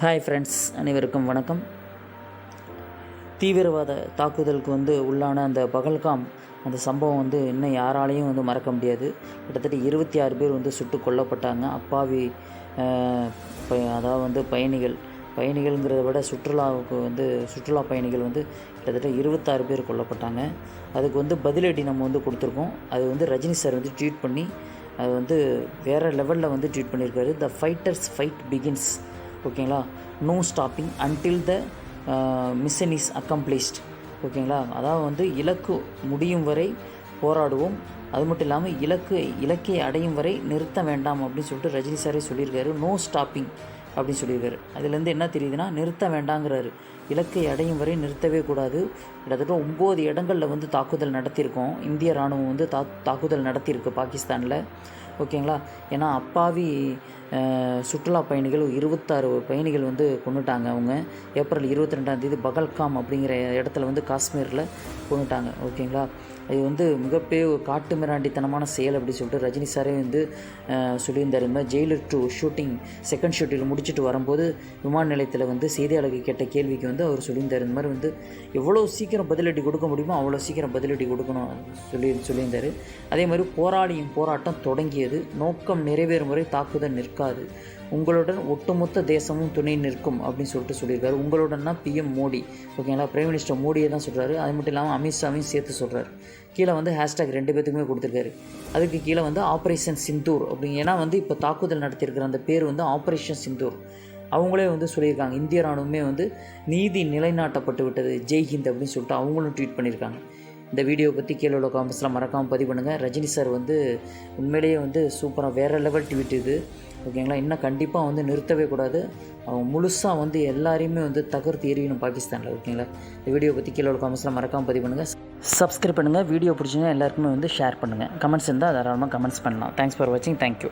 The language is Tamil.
ஹாய் ஃப்ரெண்ட்ஸ் அனைவருக்கும் வணக்கம். தீவிரவாத தாக்குதலுக்கு வந்து உள்ளான அந்த பகல்காம் அந்த சம்பவம் வந்து இன்னும் யாராலையும் வந்து மறக்க முடியாது. கிட்டத்தட்ட இருபத்தி ஆறு பேர் வந்து சுட்டு கொல்லப்பட்டாங்க. அப்பாவி அதாவது வந்து பயணிகள் பயணிகள்ங்கிறத விட சுற்றுலாவுக்கு வந்து சுற்றுலா பயணிகள் வந்து கிட்டத்தட்ட இருபத்தாறு பேர் கொல்லப்பட்டாங்க. அதுக்கு வந்து பதிலடி நம்ம வந்து கொடுத்துருக்கோம். அது வந்து ரஜினி சார் வந்து ட்வீட் பண்ணி அது வந்து வேறு லெவலில் வந்து ட்வீட் பண்ணியிருக்காரு. த ஃபைட்டர்ஸ் ஃபைட் பிகின்ஸ் ஓகேங்களா? No stopping until the mission is accomplished ஓகேங்களா? அதாவது வந்து இலக்கு முடியும் வரை போராடுவோம். அது மட்டும் இல்லாமல் இலக்கு இலக்கை அடையும் வரை நிறுத்த வேண்டாம் அப்படின்னு சொல்லிட்டு ரஜினி சாரே சொல்லியிருக்காரு. நோ ஸ்டாப்பிங் அப்படின்னு சொல்லியிருக்காரு. அதுலேருந்து என்ன தெரியுதுன்னா நிறுத்த வேண்டாங்கிறாரு. இலக்கை அடையும் வரை நிறுத்தவே கூடாது. கிட்டத்தட்ட ஒம்பது இடங்களில் வந்து தாக்குதல் நடத்தியிருக்கோம். இந்திய ராணுவம் வந்து தா தாக்குதல் நடத்தியிருக்கு பாகிஸ்தானில். ஓகேங்களா? ஏன்னா அப்பாவி சுற்றுலா பயணிகள் இருபத்தாறு பயணிகள் வந்து கொண்டுட்டாங்க அவங்க. ஏப்ரல் இருபத்தி ரெண்டாம் தேதி பகல்காம் அப்படிங்கிற இடத்துல வந்து காஷ்மீரில் கொண்டுட்டாங்க. ஓகேங்களா? இது வந்து மிகப்பெரிய ஒரு காட்டு மிராண்டித்தனமான செயல் அப்படின்னு சொல்லிட்டு ரஜினி சாரே வந்து சொல்லியிருந்தார். இந்த மாதிரி Jailer two shooting second shooting முடிச்சுட்டு வரும்போது விமான நிலையத்தில் வந்து செய்தியாளர்கள் கேட்ட கேள்விக்கு வந்து அவர் சொல்லியிருந்தார். இந்த மாதிரி வந்து எவ்வளோ சீக்கிரம் பதிலடி கொடுக்க முடியுமோ அவ்வளோ சீக்கிரம் பதிலடி கொடுக்கணும் சொல்லி சொல்லியிருந்தார். அதே மாதிரி போராளியின் போராட்டம் தொடங்கியது. நோக்கம் நிறைவேறும் வரை தாக்குதல் நிற்காது. உங்களுடன் ஒட்டுமொத்த தேசமும் துணை நிற்கும் அப்படின்னு சொல்லிட்டு சொல்லியிருக்காரு. உங்களுடன்னா பிஎம் மோடி. ஓகேங்களா? பிரைம் மினிஸ்டர் மோடியை தான் சொல்கிறாரு அது மட்டும் இல்லாமல் அமித்ஷாவையும் சேர்த்து சொல்கிறாரு கீழே வந்து ஹேஷ்டேக் ரெண்டு பேத்துக்குமே கொடுத்துருக்காரு. அதுக்கு கீழே வந்து ஆப்ரேஷன் சிந்தூர் அப்படிங்க ஏன்னா வந்து இப்போ தாக்குதல் நடத்தியிருக்கிற அந்த பேர் வந்து ஆப்ரேஷன் சிந்தூர் அவங்களே வந்து சொல்லியிருக்காங்க. இந்திய ராணுவமே வந்து நீதி நிலைநாட்டப்பட்டு விட்டது. ஜெய் ஹிந்த் அப்படின்னு சொல்லிட்டு அவங்களும் ட்வீட் பண்ணியிருக்காங்க. இந்த வீடியோ பற்றி கீழே உள்ள காமெண்ட்ஸில் மறக்காமல் பதிவு பண்ணுங்கள் ரஜினி சார் வந்து உண்மையிலேயே வந்து சூப்பராக வேறு லெவல் ட்வீட் இது. ஓகேங்களா? இன்னும் கண்டிப்பாக வந்து நிறுத்தவே கூடாது. அவங்க முழுசாக வந்து எல்லாரையுமே வந்து தகர்த்து எறியணும் பாகிஸ்தானில் ஓகேங்களா? இந்த வீடியோ பற்றி கீழே உள்ள காமெண்ட்ஸில் மறக்காமல் பதிவு பண்ணுங்கள் சப்ஸ்கிரைப் பண்ணுங்கள் வீடியோ பிடிச்சிங்கன்னா எல்லாருக்குமே வந்து ஷேர் பண்ணுங்கள் கமெண்ட்ஸ் இருந்தால் தாராளமாக கமெண்ட்ஸ் பண்ணலாம். தேங்க்ஸ் ஃபார் வாட்சிங் தேங்க்யூ